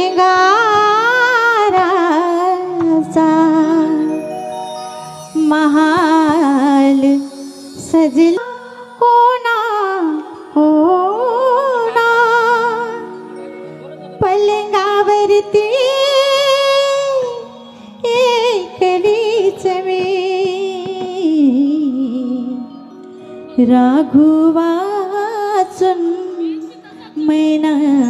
शृंगारासा महाल सजला कोणा कोणा पलंगावरती एकलीच मी राघुवाचून मैना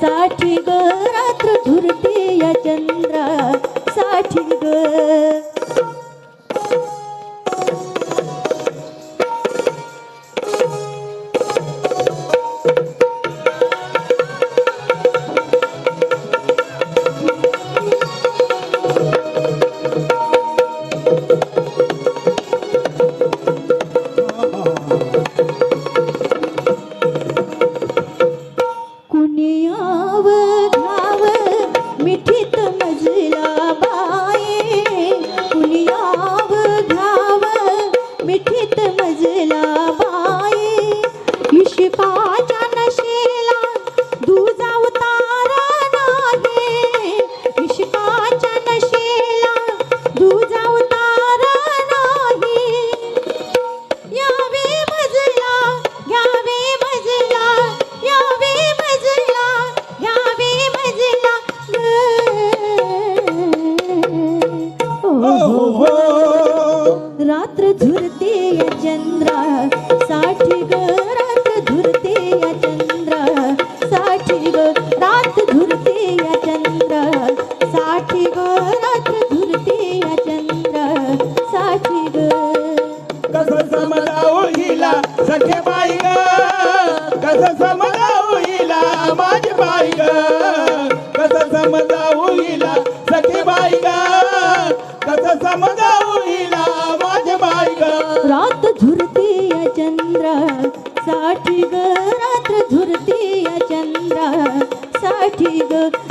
साठी ग रात्र धुरते या चंद्रा साठी ग रात्र झुरते.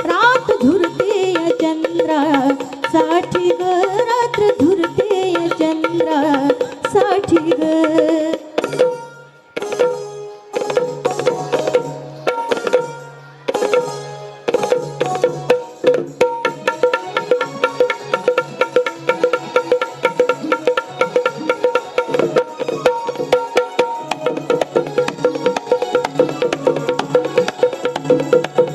रात धुरते चंद्रसाठी ग रात्र धुरते चंद्रसाठी ग. thank you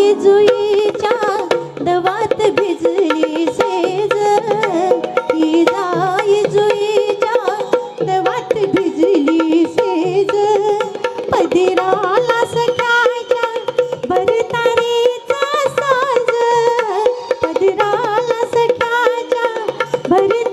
जुईच्या दवात भिजली सेज. ही जाई जुईच्या दवात भिजली सेज. पदिराला सख्याच्या भरतारीचा साज. पदिराला सख्याच्या भरत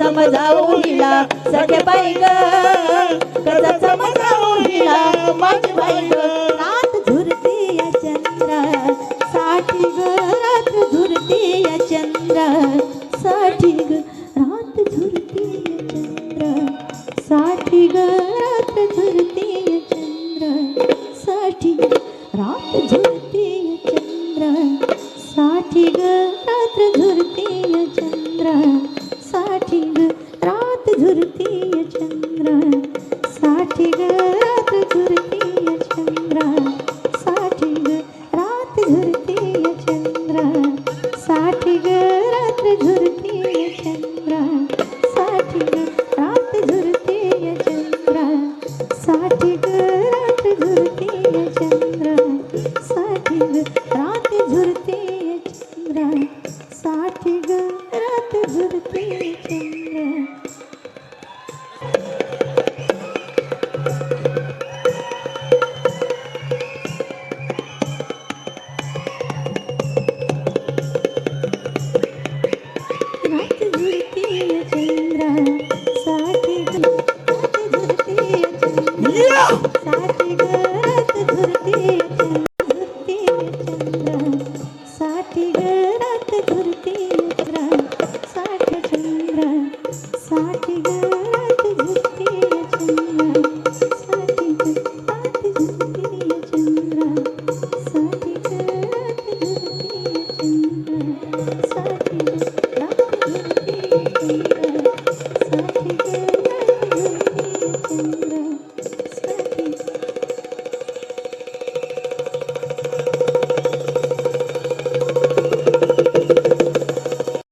समजावलीला सख्या बाई ग. कसा समजावलीला माझी बाई ग. रात झुरते चंद्रसाठी ग रात झुरते चंद्र. साठी ग रात झुरते या साठी ग रात चंद्र. साठी रात झुरते चंद्र. साठी ग रात झुरते